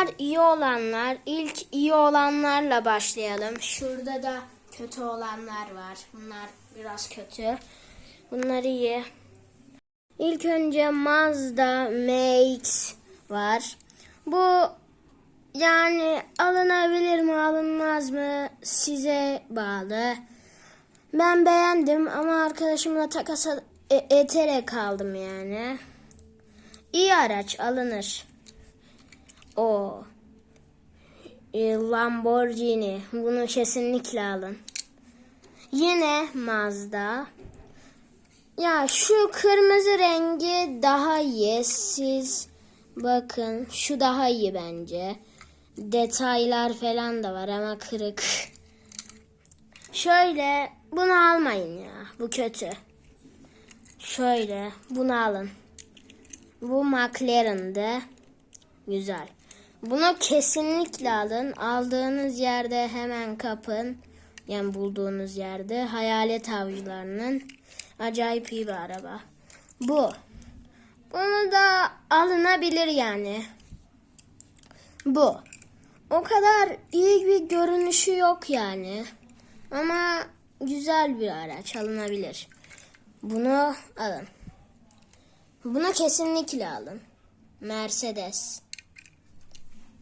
Bunlar iyi olanlar. İlk iyi olanlarla başlayalım. Şurada da kötü olanlar var. Bunlar biraz kötü. Bunlar iyi. İlk önce Mazda MX var. Bu yani alınabilir mi alınmaz mı size bağlı. Ben beğendim ama arkadaşımla takasa e, eterek kaldım yani. İyi araç alınır. O e, Lamborghini bunu kesinlikle alın. Yine Mazda. Ya şu kırmızı rengi daha iyi. Siz bakın şu daha iyi bence. Detaylar falan da var ama kırık. Şöyle bunu almayın ya. Bu kötü. Şöyle bunu alın. Bu McLaren'dı. Güzel. Bunu kesinlikle alın. Aldığınız yerde hemen kapın. Yani bulduğunuz yerde. Hayalet avcılarının acayip iyi bir araba. Bu. Bunu da alınabilir yani. Bu. O kadar iyi bir görünüşü yok yani. Ama güzel bir araç alınabilir. Bunu alın. Bunu kesinlikle alın. Mercedes.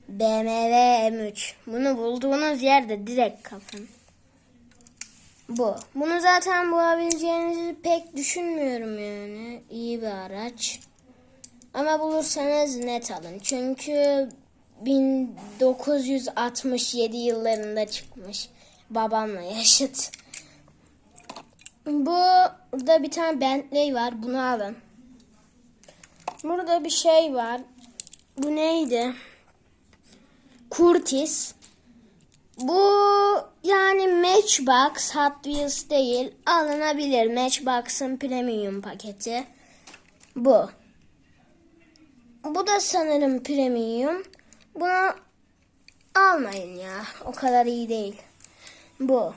BMW M3. Bunu bulduğunuz yerde direkt kapın. Bu. Bunu zaten bulabileceğinizi pek düşünmüyorum yani. İyi bir araç. Ama bulursanız net alın. Çünkü 1967 yıllarında çıkmış. Babamla yaşıt. Bu burada bir tane Bentley var. Bunu alın. Burada bir şey var. Bu neydi? Curtis. Bu yani Matchbox Hot Wheels değil. Alınabilir. Matchbox'ın premium paketi. Bu. Bu da sanırım premium. Bunu almayın ya. O kadar iyi değil. Bu.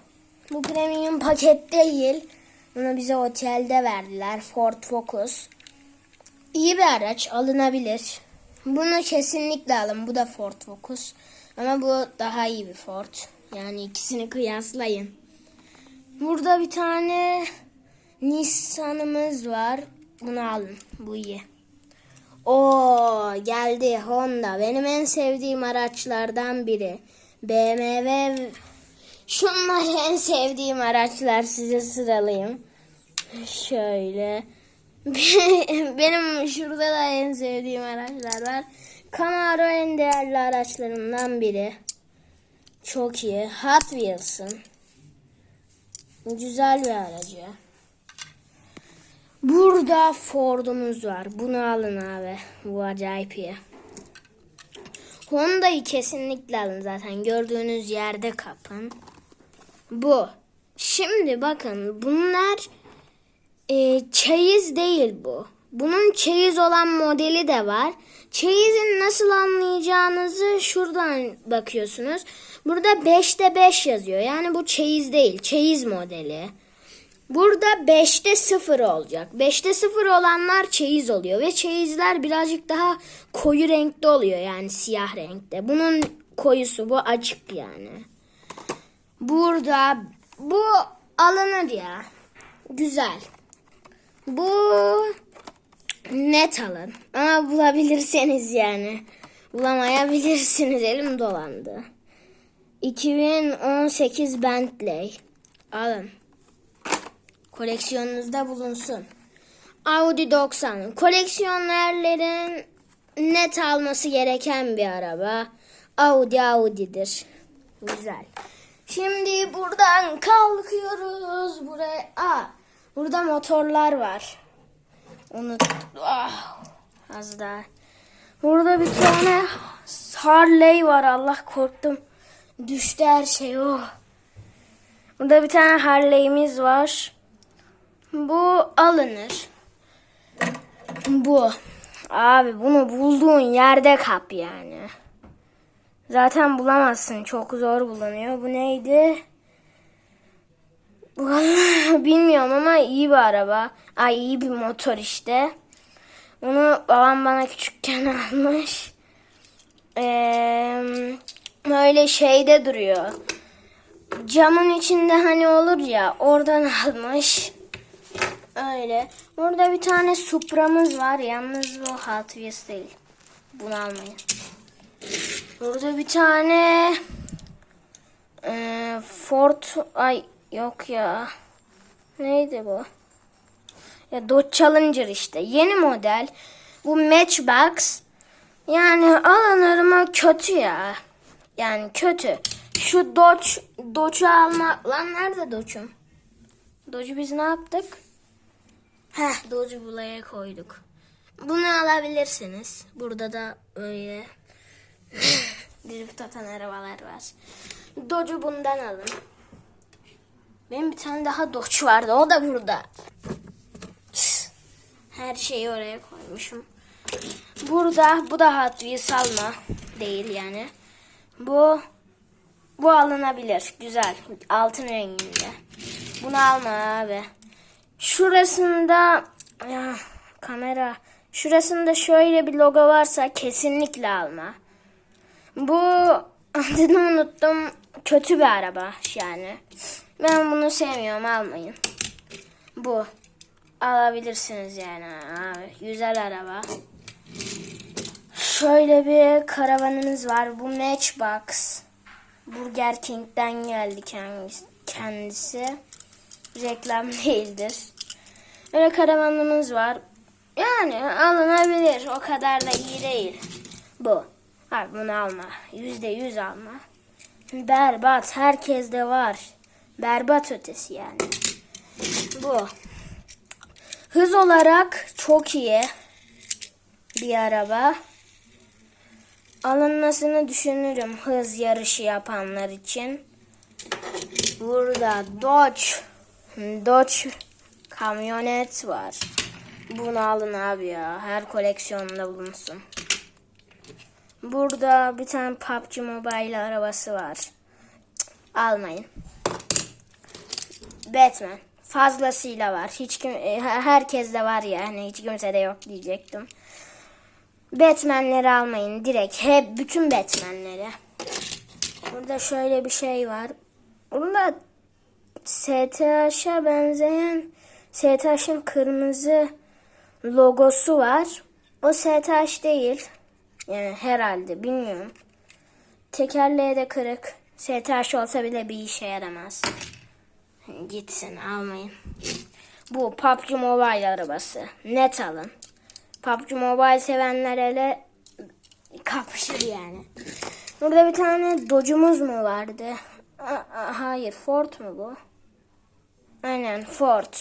Bu premium paket değil. Bunu bize otelde verdiler. Ford Focus. İyi bir araç. Alınabilir. Bunu kesinlikle alın. Bu da Ford Focus. Ama bu daha iyi bir Ford. Yani ikisini kıyaslayın. Burada bir tane Nissan'ımız var. Bunu alın. Bu iyi. O geldi Honda. Benim en sevdiğim araçlardan biri. BMW. Şunlar en sevdiğim araçlar size sıralayayım. Şöyle. Benim şurada da en sevdiğim araçlar var. Camaro en değerli araçlarımdan biri. Çok iyi. Hot Wheels'ın. Güzel bir aracı. Burada Ford'umuz var. Bunu alın abi. Bu acayip iyi. Honda'yı kesinlikle alın zaten. Gördüğünüz yerde kapın. Bu. Şimdi bakın bunlar e, çeyiz değil bu. Bunun çeyiz olan modeli de var. Çeyizin nasıl anlayacağınızı şuradan bakıyorsunuz. Burada 5'te 5 yazıyor. Yani bu çeyiz değil. Çeyiz modeli. Burada 5'te 0 olacak. 5'te 0 olanlar çeyiz oluyor. Ve çeyizler birazcık daha koyu renkte oluyor. Yani siyah renkte. Bunun koyusu bu açık yani. Burada bu alınır ya. Güzel. Bu net alın. Ama bulabilirseniz yani. Bulamayabilirsiniz. Elim dolandı. 2018 Bentley. Alın. Koleksiyonunuzda bulunsun. Audi 90. Koleksiyonerlerin net alması gereken bir araba. Audi Audi'dir. Güzel. Şimdi buradan kalkıyoruz buraya. Aa, burada motorlar var. Unut. Ah, az daha. Burada bir tane Harley var. Allah korktum. Düştü her şey. Oh. Burada bir tane Harley'miz var. Bu alınır. Bu. Abi bunu bulduğun yerde kap yani. Zaten bulamazsın. Çok zor bulunuyor. Bu neydi? Vallahi bilmiyorum ama iyi bir araba. Ay iyi bir motor işte. Onu babam bana küçükken almış. Ee, öyle şeyde duruyor. Camın içinde hani olur ya oradan almış. Öyle. Burada bir tane Supra'mız var. Yalnız bu Hot Wheels değil. Bunu almayın. Burada bir tane e, Ford ay yok ya. Neydi bu? Ya Dodge Challenger işte. Yeni model. Bu Matchbox. Yani alanlarıma kötü ya. Yani kötü. Şu Dodge, Dodge'u alma... Lan nerede Dodge'um? Dodge'u biz ne yaptık? Heh Dodge'u buraya koyduk. Bunu alabilirsiniz. Burada da öyle drift atan arabalar var. Dodge'u bundan alın. Benim bir tane daha Dodge vardı. O da burada. Her şeyi oraya koymuşum. Burada bu da Hot Wheels alma değil yani. Bu bu alınabilir. Güzel. Altın renginde. Bunu alma abi. Şurasında ya kamera şurasında şöyle bir logo varsa kesinlikle alma. Bu adını unuttum. Kötü bir araba yani. Ben bunu sevmiyorum almayın. Bu. Alabilirsiniz yani abi. Güzel araba. Şöyle bir karavanımız var. Bu Matchbox. Burger King'den geldi kendisi. Reklam değildir. Böyle karavanımız var. Yani alınabilir. O kadar da iyi değil. Bu. Abi bunu alma. Yüzde yüz alma. Berbat. Herkes de var. Berbat ötesi yani. Bu. Hız olarak çok iyi bir araba. Alınmasını düşünürüm hız yarışı yapanlar için. Burada Dodge Dodge kamyonet var. Bunu alın abi ya. Her koleksiyonda bulunsun. Burada bir tane PUBG Mobile arabası var. Cık, Almayın. Batman. Fazlasıyla var. Hiç kim, e, herkes de var yani. Hiç kimse de yok diyecektim. Batman'leri almayın direkt. Hep bütün Batman'leri. Burada şöyle bir şey var. Burada STH'a benzeyen STH'ın kırmızı logosu var. O STH değil. Yani herhalde bilmiyorum. Tekerleği de kırık. STH olsa bile bir işe yaramaz. Gitsin almayın. Bu PUBG Mobile arabası. Net alın. PUBG Mobile sevenler hele kapışır yani. Burada bir tane Dodge'umuz mu vardı? A- a- hayır Ford mu bu? Aynen Ford.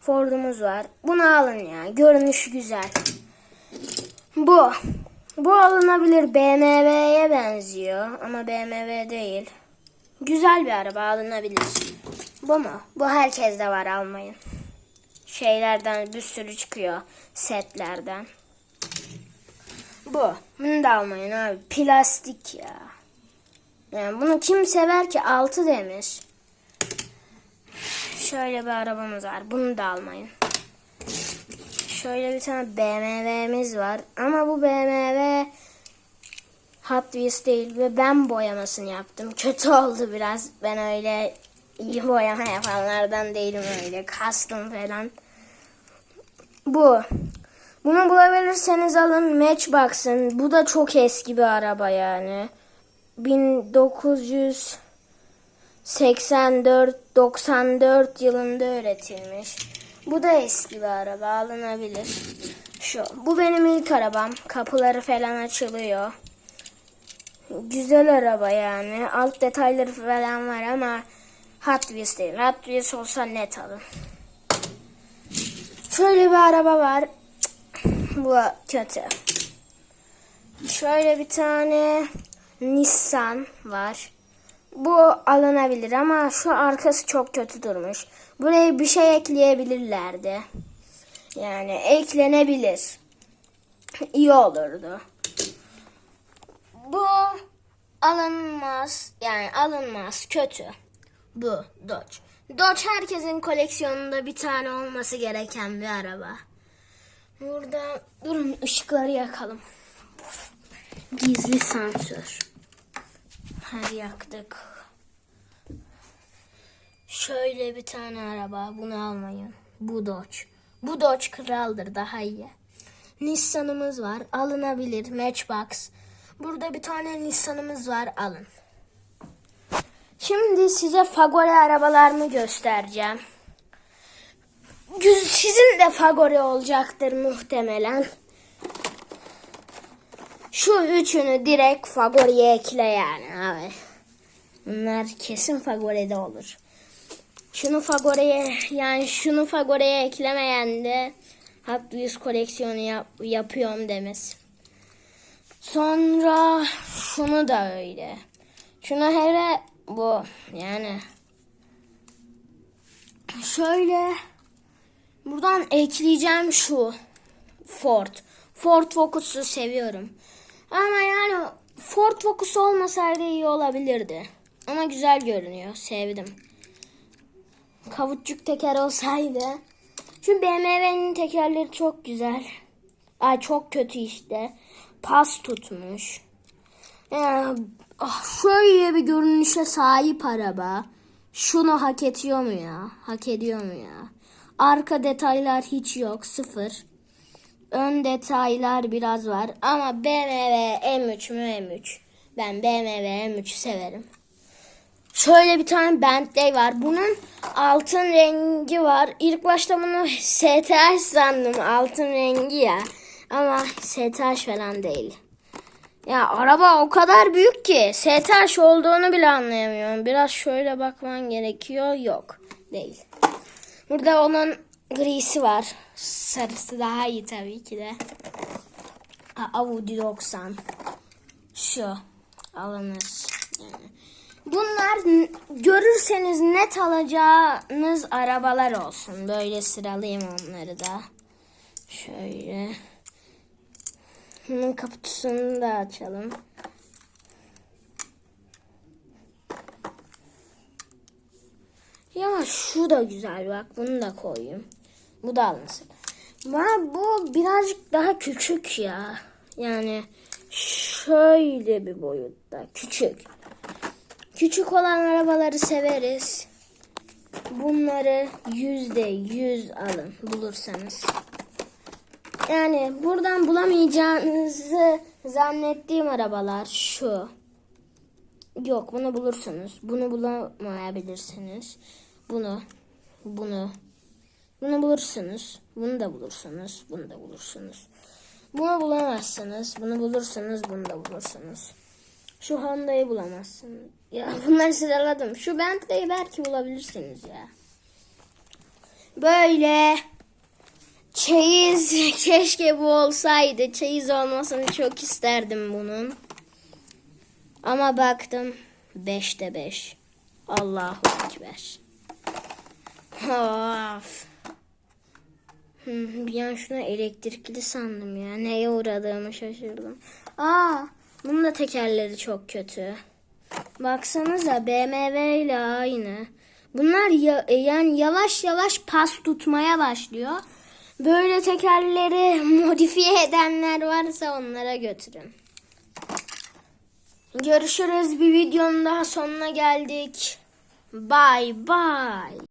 Ford'umuz var. Bunu alın ya. Görünüşü güzel. Bu. Bu alınabilir. BMW'ye benziyor. Ama BMW değil. Güzel bir araba alınabilir. Bu mu? Bu herkeste var almayın. Şeylerden bir sürü çıkıyor. Setlerden. Bu. Bunu da almayın abi. Plastik ya. Yani bunu kim sever ki? Altı demir. Şöyle bir arabamız var. Bunu da almayın. Şöyle bir tane BMW'miz var. Ama bu BMW Hot Wheels değil ve ben boyamasını yaptım. Kötü oldu biraz. Ben öyle iyi boyama yapanlardan değilim öyle. Kastım falan. Bu. Bunu bulabilirseniz alın Matchbox'ın. Bu da çok eski bir araba yani. 1984-94 yılında üretilmiş. Bu da eski bir araba alınabilir. Şu. Bu benim ilk arabam. Kapıları falan açılıyor. Güzel araba yani. Alt detayları falan var ama Hot Wheels değil. Hot Wheels olsa net alın. Şöyle bir araba var. Bu kötü. Şöyle bir tane Nissan var. Bu alınabilir ama şu arkası çok kötü durmuş. Buraya bir şey ekleyebilirlerdi. Yani eklenebilir. İyi olurdu. Bu alınmaz. Yani alınmaz. Kötü. Bu Dodge. Dodge herkesin koleksiyonunda bir tane olması gereken bir araba. Burada durun ışıkları yakalım. Gizli sansür. Hadi yaktık. Şöyle bir tane araba. Bunu almayın. Bu Dodge. Bu Dodge kraldır daha iyi. Nissan'ımız var. Alınabilir. Matchbox. Burada bir tane Nissan'ımız var. Alın. Şimdi size Fagore arabalarımı göstereceğim. Sizin de Fagore olacaktır muhtemelen. Şu üçünü direkt Fagore'ye ekle yani abi. Bunlar kesin Fagore'de olur. Şunu Fagore'ye yani şunu Fagore'ye eklemeyen de Hot Wheels koleksiyonu yap- yapıyorum demez. Sonra şunu da öyle. Şunu hele bu yani şöyle buradan ekleyeceğim şu Ford. Ford Focus'u seviyorum. Ama yani Ford Focus olmasaydı iyi olabilirdi. Ama güzel görünüyor. Sevdim. Kavuççuk teker olsaydı. Şu BMW'nin tekerleri çok güzel. Ay çok kötü işte. Pas tutmuş. Yani, ah, şöyle bir görünüşe sahip araba. Şunu hak ediyor mu ya? Hak ediyor mu ya? Arka detaylar hiç yok. Sıfır. Ön detaylar biraz var. Ama BMW M3 mü M3? Ben BMW M3 severim. Şöyle bir tane Bentley var. Bunun altın rengi var. İlk başta bunu STH sandım. Altın rengi ya. Ama STH falan değil. Ya araba o kadar büyük ki STH olduğunu bile anlayamıyorum. Biraz şöyle bakman gerekiyor. Yok. Değil. Burada onun grisi var. Sarısı daha iyi tabii ki de. Audi 90. Şu. Alınır. Yani. Bunlar görürseniz net alacağınız arabalar olsun. Böyle sıralayayım onları da. Şöyle. Bunun kaputusunu da açalım. Ya şu da güzel bak bunu da koyayım. Bu da alınsın. Ama bu birazcık daha küçük ya. Yani şöyle bir boyutta küçük. Küçük olan arabaları severiz. Bunları yüzde yüz alın bulursanız. Yani buradan bulamayacağınızı zannettiğim arabalar şu. Yok bunu bulursunuz. Bunu bulamayabilirsiniz. Bunu, bunu, bunu bulursunuz. Bunu da bulursunuz. Bunu da bulursunuz. Bunu bulamazsınız. Bunu bulursunuz. Bunu da bulursunuz. Şu Honda'yı bulamazsınız. Ya bunları sıraladım. Şu Bentley'i belki bulabilirsiniz ya. Böyle çeyiz keşke bu olsaydı. Çeyiz olmasını çok isterdim bunun. Ama baktım 5'te 5. Allahu Ekber. Of. Hmm, Bir an şuna elektrikli sandım ya. Neye uğradığımı şaşırdım. Aa, bunun da tekerleri çok kötü. Baksanıza BMW ile aynı. Bunlar ya, yani yavaş yavaş pas tutmaya başlıyor. Böyle tekerleri modifiye edenler varsa onlara götürün. Görüşürüz. Bir videonun daha sonuna geldik. Bye bye.